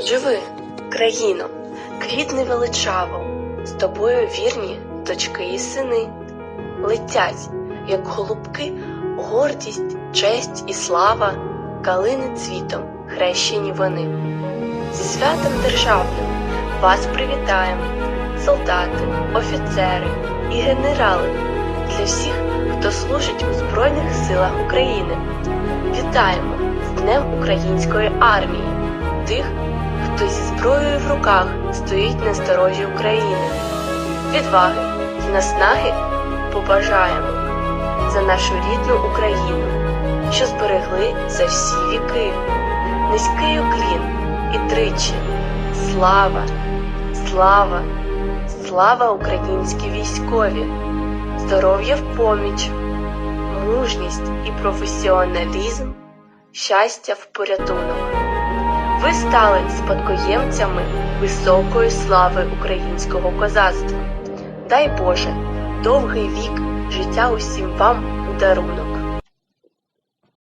Живи, країно, квітни величаво, з тобою вірні дочки і сини, летять, як голубки, гордість, честь і слава, калини цвітом хрещені вони. Зі святом державним вас привітаємо, солдати, офіцери і генерали, для всіх, хто служить у Збройних силах України. Вітаємо з Днем Української армії, тих, хто зі зброєю в руках стоїть на сторожі України. Відваги і наснаги побажаємо за нашу рідну Україну, що зберегли за всі віки. Низький уклін і тричі. Слава, слава, слава українські військові, здоров'я в поміч, мужність і професіоналізм, щастя в порятунок. Ви стали спадкоємцями високої слави українського козацтва. Дай Боже, довгий вік життя усім вам у дарунок.